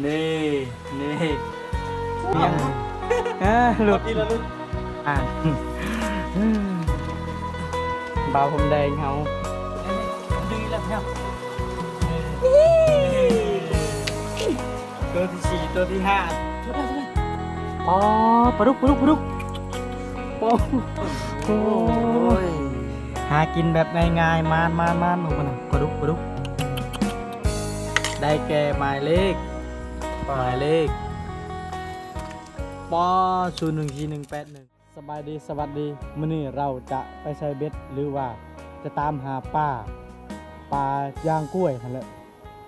นี่นี่ยังอ่าหลุดทีละลูกอ่านเบาผมแดงเขาดึงแล้วเนี่ยตัวที่สี่ตัวที่ห้าช่วยได้ช่วยได้อ๋อปลาดุกปลาดุกปลาดุกโอ้โหหากินแบบง่ายๆมานมานมานของมันน่ะปลาดุกปลาดุกได้แก่หมายเลข หมายเลขปอศูนย์หนึ่งสี่หนึ่งแปดหนึ่งสบายดีสวัสดีมื้อนี้เราจะไปใช้เบ็ดหรือว่าจะตามหาปลาปลาย่างกล้วยนั่นแหละ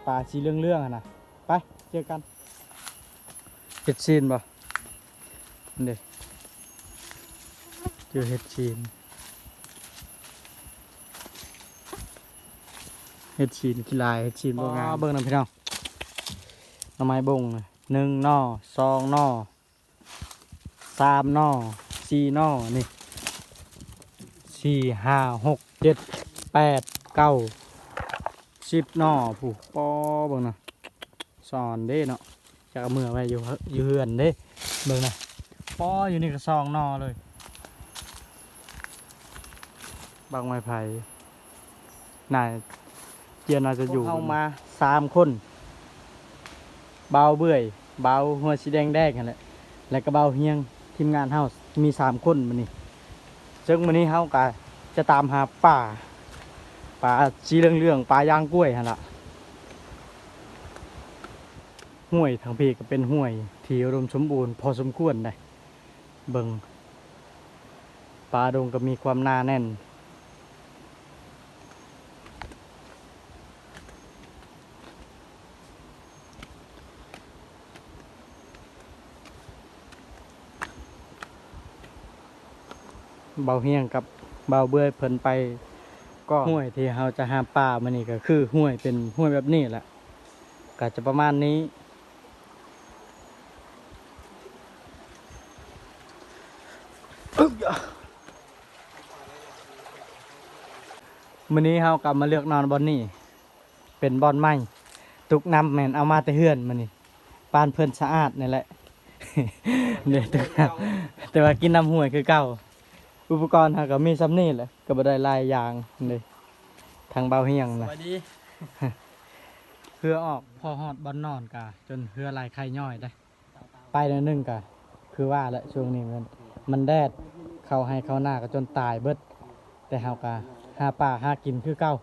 ปลาสีเรื่องเรื่องๆอะนะไปเจอกันเห็ดซีนบ่เด็เจอเห็ดซีนเห็ดซีนกีฬายเห็ดซีนบ่งามเบิ่งนำพี่น้อง หน่อไม้บงน่ะหนึ่งหน่อสองหน่อสามหน่อสี่หน่อนี่สี่ห้าหกเจ็ดแปดเก้าสิบหน่อผู้ปอเบิ่งนะสอนเด้เนาะจะเอามือไว้อยู่เฮือยู่เฮือนเด้เบิ่งนะปออยู่นี่ก็สองหน่อเลยบางไม้ไผ่น่าเจียน่าจะอยู่เข้ามาสามคน เบาเบื่อยเบาหัวสีแดงแดงกันแหละแล้วก็เบาเฮียงทีมงานเฮามีสามคนมันนี่ซึ่งมันนี้เฮาก็จะตามหาป่าป่าสีเหลืองๆป่ายางกล้วยฮะล่ะห้วยทางพี่ก็เป็นห้วย ที่อุดมสมบูรณ์พอสมควรได้เบิงป่าดงก็มีความหนาแน่น เบาเฮียงกับเบาเบื่อเพิ่นไปก็ห้วยที่เราจะหาปลามันนี่ก็คือห้วยเป็นห้วยแบบนี้แหละก็จะประมาณนี้ มื้อนี้เรากลับมาเลือกนอนบอนนี่ เป็นบอนใหม่ตุกน้ำแมนเอามาแต่เฮือนมันนี่ปานเพิ่นสะอาดนี่แหละเดี๋ยวตุกน้ำแต่ว่ากินน้ำห้วยคือเก่า อุปกรณ์หาก็มีซ้ำนี่แหละก็บ่ได้หลายอย่างเลยทางเบาเฮียงสนะวัสดีเพื่อออกพอฮอดบอนนอนกะจนเพื่อลายไข่ย่อยได้ ไปแล้วนึงกะคือว่าแหละช่วงนี้มันมันแดดเข้าให้เข้าหน้าก็จนตายเบิด แต่เฮากะหาป่าหากินคือเก่า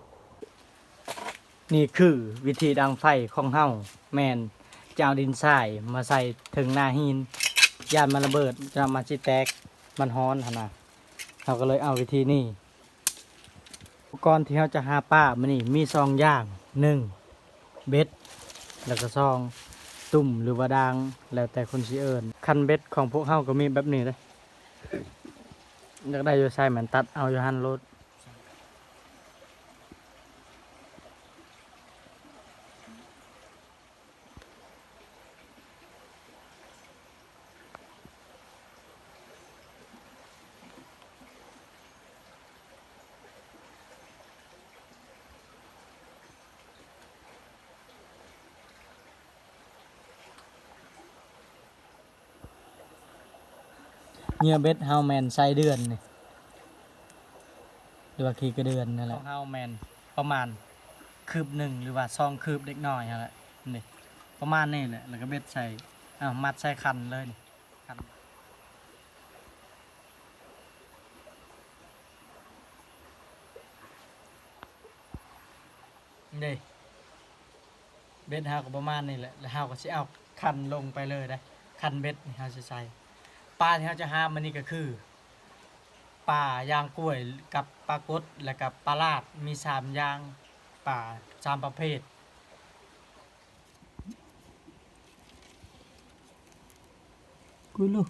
นี่คือวิธีดังไฟของเฮาแมนจะเอาดินทรายมาใส่ถึงหน้าหินยานมันระเบิดจะมาจิแตกมันฮ้อนหั่นนะ เราก็เลยเอาวิธีนี้อุปกรณ์ที่เราจะหาป้ามันนี่มีซองอย่างหนึ่งเบ็ดแล้วก็ซองตุ่มหรือว่าดางแล้วแต่คนสิเอิญคันเบ็ดของพวกเฮาก็มีแบบนี้เลยอยากได้โยไซเหมือนตัดเอาอยู่หันรถ เงื่อเบ็ดเฮาแมนใส่เดือนนี่หรือว่าขีกระเดือนนั่นแหละเฮาแมนประมาณคืบหนึ่งหรือว่าซองคืบเด็กน้อยนั่นแหละนี่ประมาณนี้แหละแล้วก็เบ็ดใส่อ้ามัดใส่คันเลยนี่คันนี่เบ็ดเฮาก็ประมาณนี้แหละแล้วเฮาก็สิเอาคันลงไปเลยได้คันเบ็ดนี่เฮาสิใส่ ปลาที่เฮาจะหามันนี่ก็คือปลายางกล้วยกับปลากดและกับปลาลาดมีสามอย่างปลาสามประเภทกุยลูก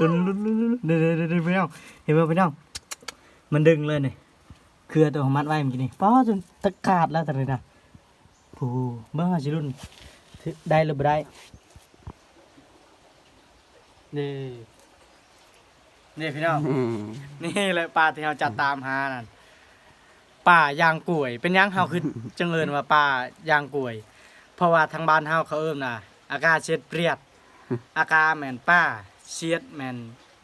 ลุนลุนลุนลุนเดี๋ยวเดี๋ยวเดี๋ยวพี่น้องเห็นไหมพี่น้องมันดึงเลยนี่ เครือตัวของมัดไว้เมื่อกี้นี่ป้อจนตะขาดแล้วแต่เลยนะผู้เบิ่งหาสิรุ่นถือได้หรือบ่ได้นี่นี่พี่น้องนี่เลยปลาที่เราจะตามหานั่นปลายางกล้วย เป็นหยังเฮาคือจังเอิญว่าปลายางกล้วย เพราะว่าทางบ้านเฮาเขาเอิ้นน่ะ อากาเช็ดเปรียด อากาแม่นป้าเชียดแม่น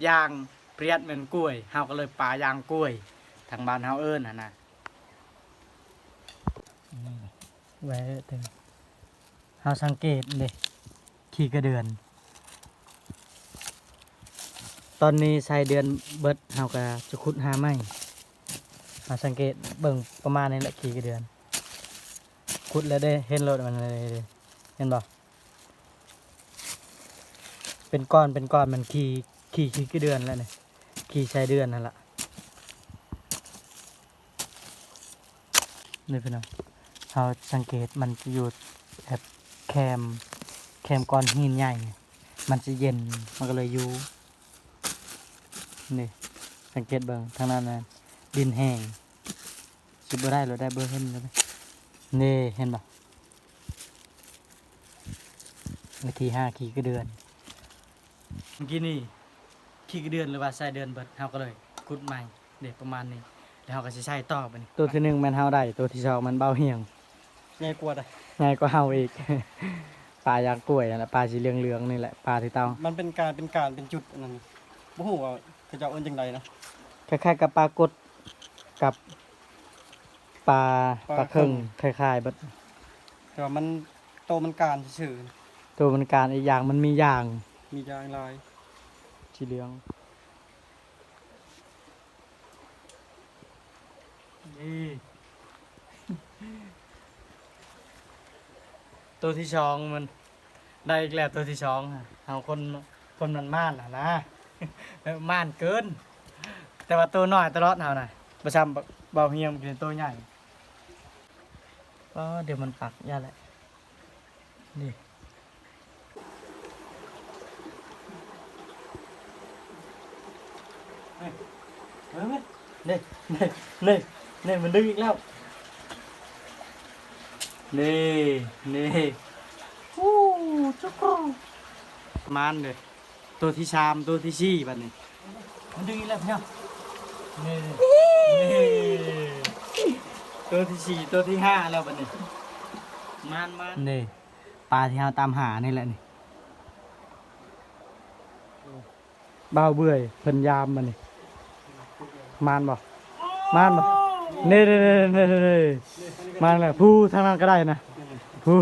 ยางเปรียดแม่นกล้วยเฮาก็เลยปลายางกล้วยทางบ้านเฮาเอิ้นน่ะนะไว้ถึงเฮาสังเกตเด้ขี้กระเดือน ตอนนี้ใส่เดือนเบิดเฮาก็จะขุดหาไม้เฮาสังเกตเบิ่งประมาณนี้แหละขี้กระเดือน ขุดแล้วได้เห็นรถมันเลยเด้เห็นบ่เป็นก้อนเป็นก้อนมันขี้ขี้ขี้กระเดือนแล้วเนี่ยขี้ใส่เดือนนั่นละ นี่พี่น้องเฮาสังเกตมันจะอยู่แบบแคมแคมก้อนหินใหญ่ มันจะเย็นมันก็เลยอยู่นี่สังเกตเบิ่งทางนั้นนะดินแห้งสิบ่ได้หรือได้เบอร์เห็นเลยนี่เห็นบ่นทีห้าขี่กระเดือนเมื่อกี้นี่ขี่กระเดือนหรือว่าใส่เดือนเบิดเฮาก็เลยขุดใหม่เด็กประมาณนี้ แล้วเฮาก็สิใช้ต่อไปนี่ตัวที่หนึ่งมันเฮาได้ ตัวที่สองมันเบาเหี่ยงง่ายกว่าได้ ง่ายกว่าเฮาอีก ปลายางกล้วยนั่นแหละปลาสีเหลืองๆนี่แหละปลาที่เตามันเป็นการเป็นการเป็นจุดอันนั้นบ่ฮู้ว่าเขาจะเอาเอิ้นจังไดนะ คล้ายๆกับปลากดกับปลาปปลาลาครึ่งครึ่คล้ายๆเบัดแต่ว่ามันโตมันการซื่อตัวมันการอีกอย่างมันมีอย่างๆมียางลายสีเหลือง นี่ตัวที่สองมัน ได้อีกแล้วตัวที่สองอะเอาคนคนมันม่านอะนะม่านเกิน แต่ว่าตัวน้อยตลอดเอาน่ะประจำเบาเฮียมนเป็นตัวใหญ่ก็เดี๋ยวมันปักยาแหละนี่เฮ้ยเฮ้ยนี่นี่นี่ นี่มันดึงอีกแล้ว นี่นี่วู้จุกรูมันเลยตัวที่ชามตัวที่ชี่บัดนี้ มันดึงอีกแล้วพี่น้องนี่นี่ตัวที่สี่ตัวที่ห้าแล้วบัดนี้มันมันนี่ปลาที่เราตามหานี่แหละนี่เบาเบื่อยเพิ่นยามมันนี่มานบ่มานบ่ นี่นี่นี่นี่นี่มานแหละผู้ทางนั้นก็ได้นะผู้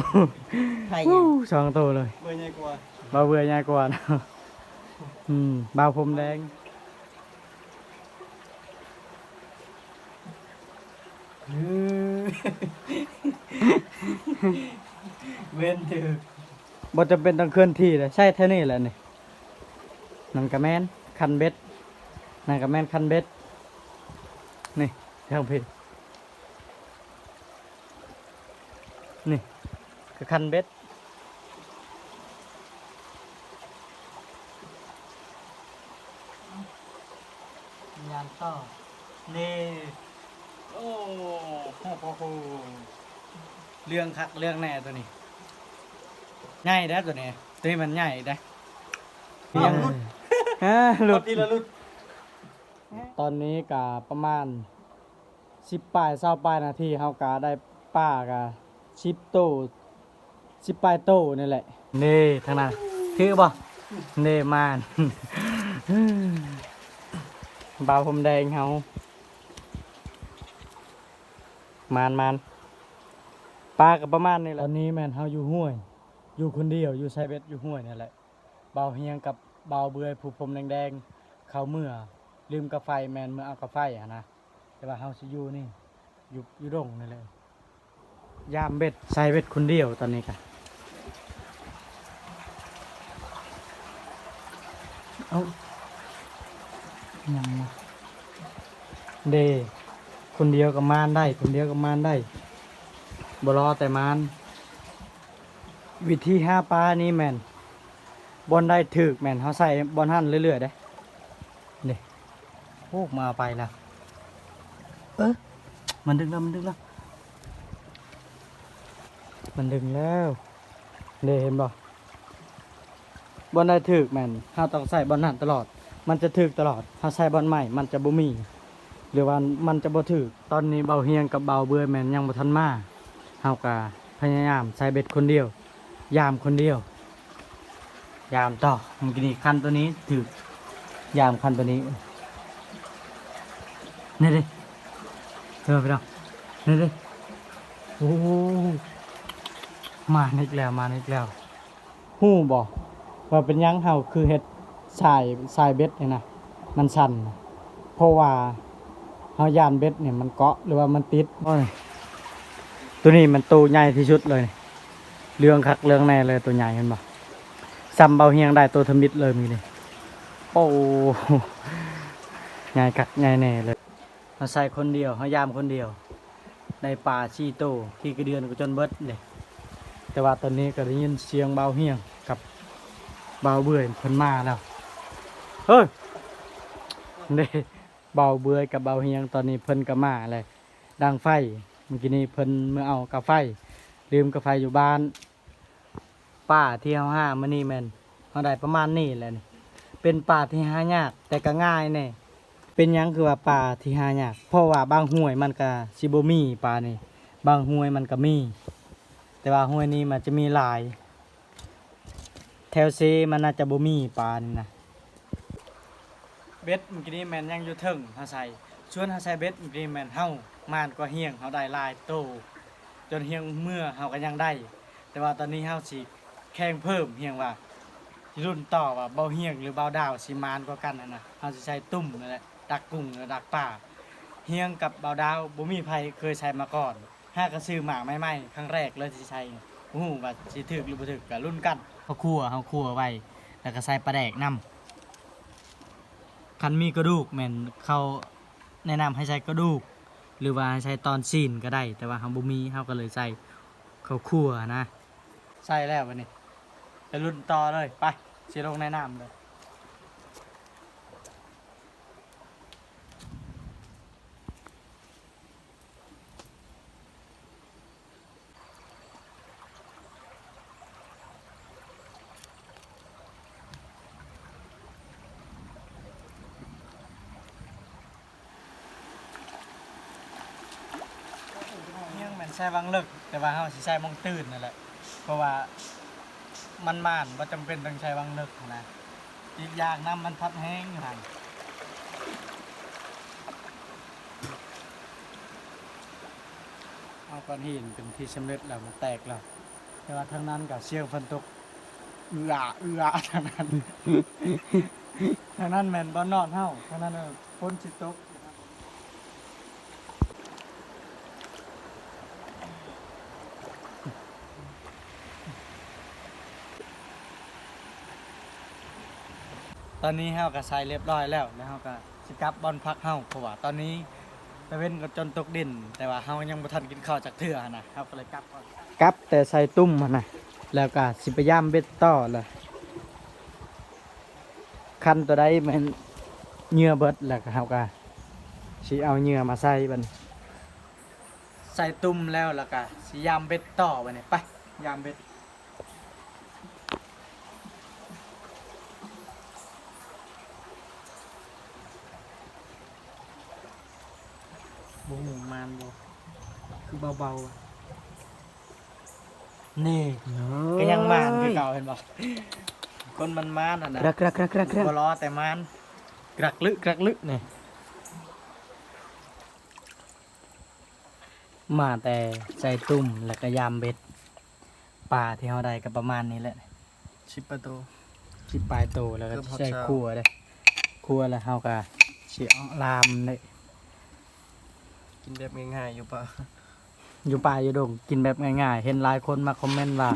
ไผผู้สองตัวเลยเบิ่งง่ายกว่าเบาเบื่อง่ายกว่านะอืมเบาผมแดงเว้นถือบ่จะเป็นต้องเคลื่อนที่เลยใช่เท่านี้แหละนี่นั่นกระแมนคันเบ็ดนั่นกระแมนคันเบ็ดนี่ทางพี่ นี่ก็คันเบ็ดยานต่อนี่โอ้โหโหเรื่องคักเรื่องแน่ตัวนี้ง่ายได้อตัวนี้ ตัวนี้มันง่ายได้อยังหลุดฮะหลุดทีละลุด ตอนนี้กะประมาณสิบปลายเศร้าปลายนาทีเฮากะได้ป้ากะ ชิปโตสิบปลายโตนี่แหละนี่ทางนั้นถือบ่เน่มานบาวผมแดงเฮามานมานปลากับประมาณนี้แหละตอนนี้แมนเฮาอยู่ห้วย อยู่คนเดียวอยู่ไซเบ็ดอยู่ห้วยนี่แหละเบาเฮียงกับเบาเบื่อยผูกผมแดงๆเขาเมื่อลืมกาไฟแมนเมื่อเอากาไฟอะนะแต่ว่าเฮาสิอยู่นี่อยู่อยู่ดงนี่เลย ยามเบ็ดใส่เบ็ดคนเดียวตอนนี้ค่ะเอายังมาเดคนเดียวกับมานได้ คนเดียวกับมานได้บรอแต่มานวิธีห้าปลานี่แมนบอลได้ถึกแมนเขาใส่บอลหั่นเรื่อยๆได้นี่โอ้มาไปล้วเออมันดึงแล้วมันดึงแล้ว มันดึงแล้วเดเห็นบ่บอลได้ถึกแมนเราต้องใส่บอลนั่นตลอด มันจะถึกตลอดถ้าใส่บอลใหม่ มันจะบ่มีหรือว่ามันจะบ่ถึกตอนนี้เบาเฮียงกับเบาเบื่อแมนยังบ่ทันมาเฮาก็พยายามใส่เบ็ดคนเดียว ยามคนเดียวยามต่อมื่อกี้นี้คันตัวนี้ถึกยามคันตัวนี้นี่ดิเออไปดองนี่ดิโอ้ มาอีกแล้วมาอีกแล้วฮู้บ่ว่าเป็นยังเฮาคือเฮ็ดสายสายเบ็ดเนี่ยนะมันสั่นเพราะว่าเฮายานเบ็ดเนี่ยมันเกาะหรือว่ามันติดโอ้ยตัวนี้มันตัวใหญ่ที่สุดเลย เรื่องคักเรื่องแน่เลยตัวใหญ่เห็นบ่ซ้ำเบาเฮียงได้ตัวทมิดเลยมีนี่โอ้ใหญ่คักใหญ่แน่เลยเราใส่คนเดียวเฮายามคนเดียวในป่าชีโตที่กระเดือนก็จนเบิดเลย แต่ว่าตอนนี้ก็ได้ยินเสียงเบาเฮียงกับเบาเบื่อยเพิ่นมาแล้วเฮ้ยเด้เบาเบื่อยกับเบาเฮียงตอนนี้เพิ่นก็มาเลยดังไฟเมื่อกี้นี้เพิ่นเมื่อเอากาไฟลืมกาไฟอยู่บ้าน ป่าที่เฮาห้ามื้อนี้แม่นเฮาได้ประมาณนี้แหละนี่เป็นป่าที่หายาก แต่ก็ง่ายแน่เป็นยังคือว่าป่าที่หายากเพราะว่าบางห้วยมันก็สิบ่มีป่านี่บางห้วยมันก็มี แต่ว่าห้วยนี้มันจะมีลาย แถวเซมันน่าจะบ่มีปลานี่นะเบ็ดเมื่อกี้นี้แมนยังอยู่เทิงเฮาใส่ชวนเฮาใส่เบ็ดเมื่อกี้แมนเฮามานก็เฮียงเฮาได้ลายโต จนเฮียงเมื่อเฮาก็ยังได้ แต่ว่าตอนนี้เฮาสิแข่งเพิ่มเฮียงว่ารุ่นต่อว่าเบาเฮียงหรือเบาดาวสิมานกว่ากันนั่นะเฮาสิใช้ตุ่มนั่นแหละดักกุ้งหรือดักปลาเฮียงกับเบาดาวบ่มีไผเคยใช้มาก่อน ห้าก็ซื้อหมากใหม่ๆครั้งแรกเลยที่ใช้โอ้โหว่าสิถึกหรือบ่ถึกก็รุ่นกันเขาคั่วเขาคั่วไว้แล้วก็ใส่ปลาแดกนํคันมีกระดูกแม่นเขาแนะนำให้ใช้กระดูก หรือว่าให้ใช้ตอนซีนก็ได้ แต่ว่าเฮาบ่มีเฮาก็เลยใส่ข้าวคั่วนะ ใส่แล้ววันนี้ไปรุ่นต่อเลยไปสิลงในน้ำเลย ช้วังเลิก แต่ว่าเฮาสิใช้มองตื่นนั่นแหละ เพราะว่ามันม่านบ่จำเป็นต้องใช้วังเลิกนะอีกอย่างน้ำมันพัดแห้งอยู่หั่นเอาก้อนหินเป็นที่สำเร็จแล้วมันแตกแล้ว แต่ว่าทางนั้นก็เสี่ยงฝนตกเอือเอือทางนั้น ทางนั้นแม่นบ่นอนเฮาทางนั้นน่ะฝนสิตก ตอนนี้เฮาก็ใส่เรียบร้อยแล้วแล้วเฮาก็สิกลับบอลพักเฮาเพราะว่าตอนนี้ตะเว้นก็จนตกดิน แต่ว่าเฮายังบ่ทันกินข้าวจากเทื่อนะเฮาก็เลยกลับก่อนกลับแต่ใส่ตุ้มมันนะแล้วก็สิไปย่ามเบ็ดต่อเลยคันตัวใดมันเหงื่อเบิดแล้วก็เฮาก็สิเอาเหงื่อมาใส่บัดนใส่ตุ้มแล้วแล้วก็สิย่ามเบ็ดต่อบัดนี้ไปย่ามเบ็ด บ่หมูมานบ่คือ เบาๆอะนี่ก็ยังมานคือเก่าเห็นบ่คนมันมานอะนะกรักกรักกรักกรักกรักบ่ล้อแต่มานกรักลึกกรักลึกนี่มาแต่ใส่ตุ่มแล้วก็ยามเบ็ดปลาที่เฮาได้ก็ประมาณนี้แหละชิปประตูสิปลายโตแล้วก็เกือบหกใส่เช้าครัวเด้ครัวแล้วเฮาก็สิเอาลามเด้กินแบบง่ายๆอยู่ปะ อยู่ป่าอยู่ดงกินแบบง่ายๆ เห็นหลายคนมาคอมเมนต์ว่า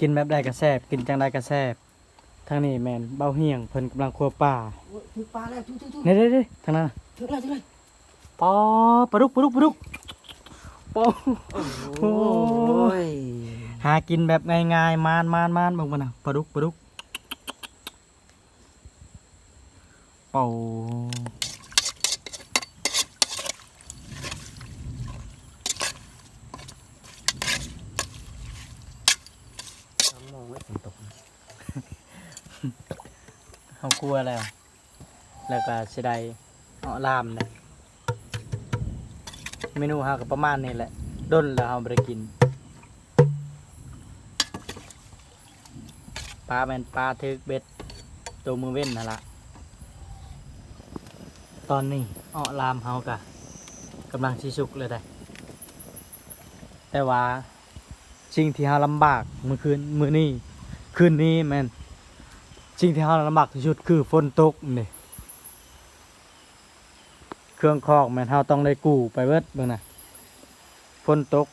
กินแบบใดก็แซ่บกินจังใดก็แซ่บทางนี้แมนเบ้าเฮียงเพิ่นกำลังครัวป่าถึกปลาแล้วทุกทุกทุกนี่เด้ๆทางนั้นน่ะถึกแล้วถึกแล้วปอปลาดุกปลาดุกปลาดุกปอโอ้ยหากินแบบง่ายๆมานมานมานเบิ่งมันน่ะปลาดุกปลาดุกเป่า มองไว้ฝนตก เขากลัวแล้ว แล้วก็สิได้เอาลามนะเมนูเฮาก็ประมาณนี้แหละด้นแล้วเฮาบ่ได้กินปลาแม่นปลาทึกเบ็ดตัวมือเว้นนั่นล่ะตอนนี้เอาลามเฮากะกำลังสิสุกเลยได้ แต่ว่าสิ่งที่เฮาลำบากมื้อคืนมื้อนี้คืนนี้แม่น สิ่งที่เฮาลำบากที่สุดคือฝนตกนี่เครื่องคอกแม่นเฮาต้องได้กู้ไปเบิดเบิ่งน่ะฝนตก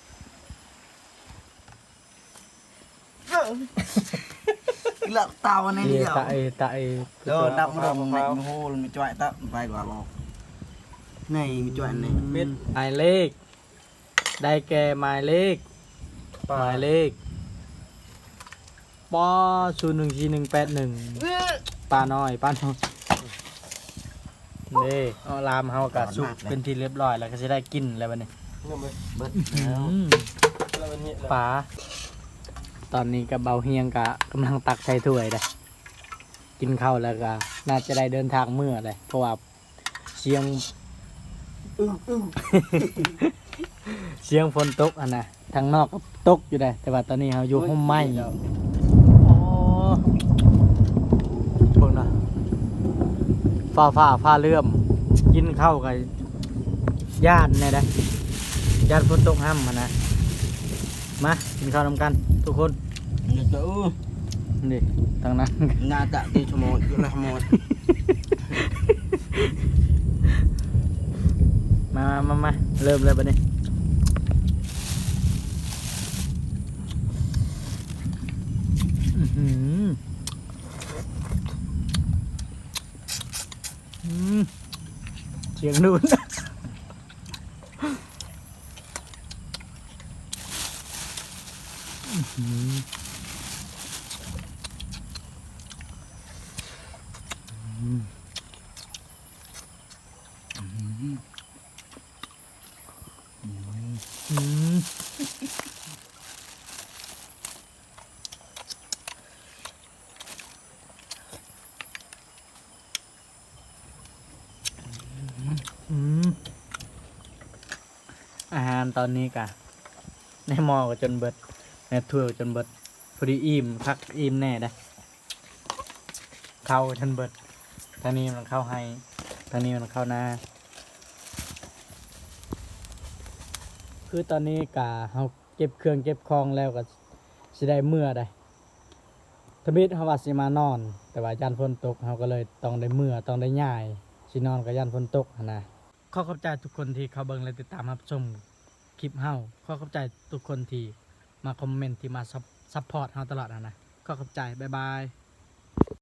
หลักเตาในเอีนี้ยเดียวตะไอตะไอเดี๋ยวดับมันดับมันไม่โหมันไม่จ่อยตะไปกว่าบอกนี่ไม่จ่อยนี่เป็ดหมายเลข ได้แก่หมายเลขปลาหมายเลข ปอศูนย์หนึ่งสี่หนึ่งแปดหนึ่งปลาน้อยปลาน้อยนี่เอาลามเฮากะสุกเป็นที่เรียบร้อยแล้วก็จะได้กินแล้วบัดนี้เงินไปเบิดอืแล้วมแล้ววันนี้ปลาตอนนี้กับเบาเฮียงกะกำลังตักใส่ถ้วยเลยกินข้าวแล้วก็น่าจะได้เดินทางเมื่อเลยเพราะว่าเสียงอึ้งอึ้งเสียงฝนตกอะนะทางนอกก็ตกอยู่ได้แต่ว่าตอนนี้เราอยู่ห้องไม้โอ้เบิ่งนะฟ้าฟ้าฟ้าเลื่อม กินข้าวกับย่านเนี่ยได้ย่านฝนตกห้ำมานะ มากินข้าวนำกันทุกคนนี่ก็อู้นี่ทางนั้นน่าจะตีชั่วโมงอยู่ละชั่วโมงมามามาเริ่มเลยบัดนี้ อื้อหืออืม เสียงนู่นอื้อหืออืมอืม อืมอาหาร ตอนนี้กะในหม้อก็จนเบิดในถ้วยก็จนเบิดพอดีอิ่มพักอิ่มแน่ได้เข้าจนเบิดทางนี้มันเข้าให้ทางนี้มันเข้าหน้าคือตอนนี้กะเราเก็บเครื่องเก็บของแล้วก็สิได้เมื่อได้ทบิดเฮาว่าสิมานอน แต่ว่ายันฝนตกเฮาก็เลยต้องได้เมื่อต้องได้ย่ายสินอนกับยันฝนตกนะขอขอบใจทุกคนที่เข้าเบิ่งและติดตามรับชม คลิปเฮาก็ขอบใจทุกคนที่มาคอมเมนต์ที่มาซัพพอร์ตเฮาตลอดนะนะก็ขอบใจ บ๊ายบาย